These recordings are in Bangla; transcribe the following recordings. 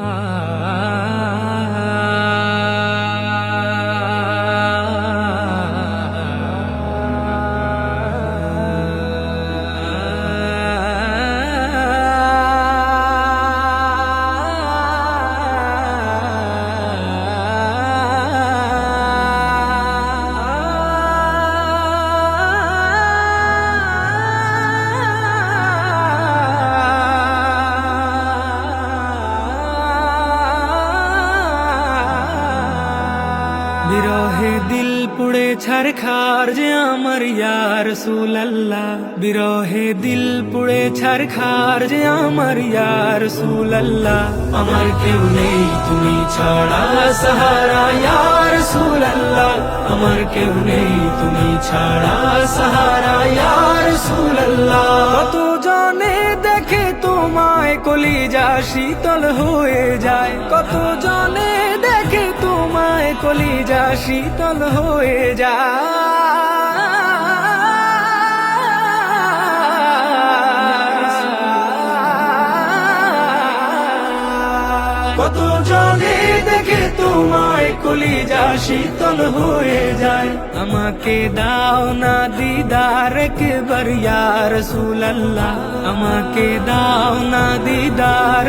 ah. বিরহে দিল পুড়ে ছারখার যে আমার ইয়ার সুলাল্লাহ বিরহে দিল পুড়ে ছারখার যে আমার ইয়ার সুলাল্লাহ আমার কেউ নেই তুমি ছাড়া সাহারা ইয়ার সুলাল্লাহ আমার কেউ নেই তুমি ছাড়া সাহারা ইয়ার সুলাল্লাহ কত জনে দেখে তোমায় কলিজা শীতল হয়ে যায়। কত জনে কলিজা শীতল হয়ে যায় কত জনে দেখে তোমায় কলিজা শীতল হয়ে যায়। আমাকে দাও না দিদার একবার ইয়ার সুলাল্লাহ আমাকে দাও না দিদার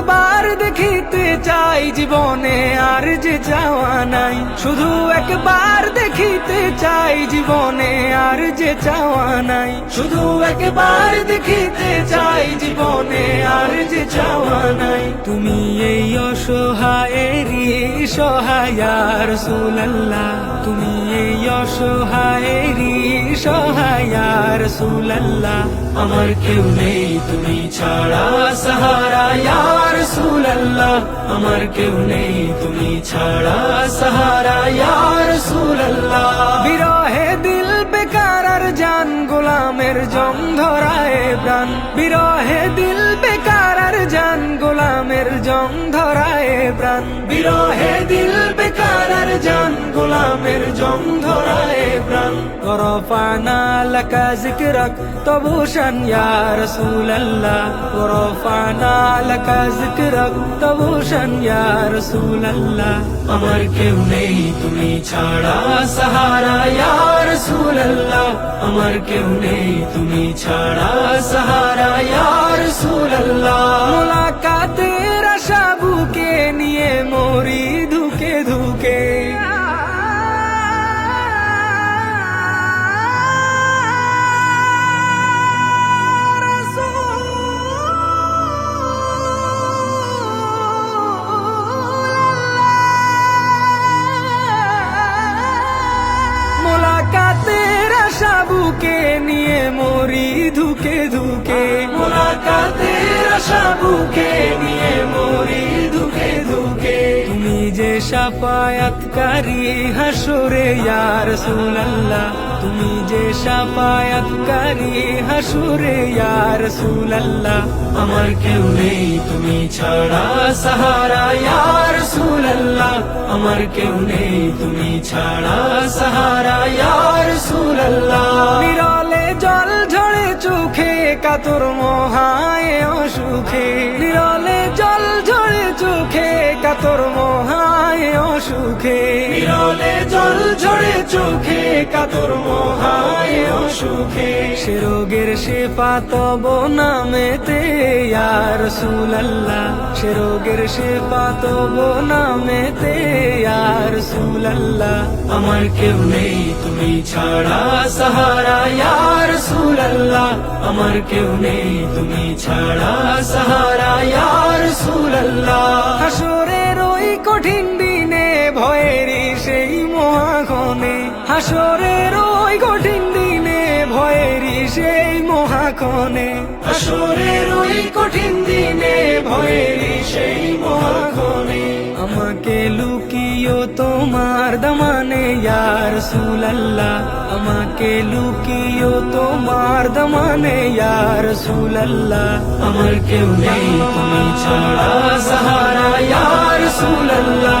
একবার দেখিতে চাই জীবনে আর যে চাওয়া নাই। শুধু একবার দেখিতে চাই জীবনে আর যে চাওয়া নাই। শুধু একবার দেখিতে চাই জীবনে আর যে চাওয়া নাই। তুমি এই অসহায়েরই সহায়ার সুলাল্লাহ তুমি এই অসহায়েরই সহায়ার সুলাল্লাহ আমার কেউ নেই তুমি ছাড়া সাহারা ইয়ার সুলাল্লাহ আমার কেউ নেই তুমি ছাড়া সাহারা ইয়ার সুলাল্লাহ বিরহে দিল বেকার আর জান গোলামের জং ধরায় প্রাণ বিরহে দিল বেকার আর জান গোলামের জং ধরায় প্রাণ বিরহে দিল বেকার আর জান, গোলামের জং ধরায় প্রাণ। করফানা লাকা জিকরাক আমার কেউ নেই, তুমি ছাড়া সাহারা ইয়া রাসূলুল্লাহ। আমার কেউ নেই, তুমি ছাড়া সাহারা ইয়া রাসূলুল্লাহ। মুলাকাতের বুকে নিয়ে মরি ধুকে ধুকে। মোলাকাতের আশা বুকে নিয়ে যে সাফায়াতকারী হাসুরে ইয়ার সুলাল্লাহ তুমি যে সাফায়াতকারী হাসুরে ইয়ার সুলাল্লাহ আমার কেউ নেই তুমি ছাড়া সাহারা ইয়ার সুলাল্লাহ আমার কেউ নেই তুমি ছাড়া সাহারা ইয়ার সুলাল্লাহ বিরলে জল ঝরে চোখে কাতর মহায় অসুখে বিরলে জল ঝরে চোখে কাতর মহায় অসুখে। বিরলে জল ঝরে চোখে কাতর মহায় অসুখে। সে রোগের সে পাতব নামেতে ইয়ার সুলাল্লাহ সে রোগের সে পাতব নামেতে ইয়ার সুলাল্লাহ আমার কেউ নেই, তুমি ছাড়া সাহারা। ইয়ার সুলাল্লাহ আমার কেউ নেই, তুমি ছাড়া সাহারা। ইয়ার সুলাল্লাহ হাসরের ওই কঠিন দিনে ভয়েরই সেই মহাক্ষণে। হাসরের ওই কঠিন দিনে ভয়েরই সেই মহাক্ষণে। হাসরের ওই কঠিন দিনে ভয়েরই সেই মহাক্ষণে। আমাকে লুকিও তোমার দমানে ইয়ার সুলাল্লাহ আমাকে লুকিও তোমার দমানে ইয়ার সুলাল্লাহ আমার কেউ নেই তুমি ছাড়া সাহারা ইয়ার সুলাল্লাহ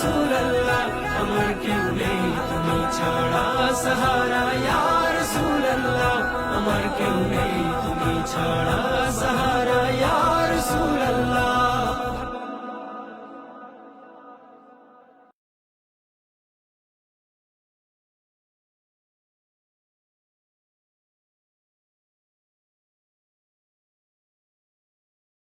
সুল্লাহ আমার কেউ নেই তুমি ছাড়া সাহারা। ইয়ার সুল্লাহ আমার কেউ নেই, তুমি ছাড়া সাহারা। ইয়ার সুল্লাহ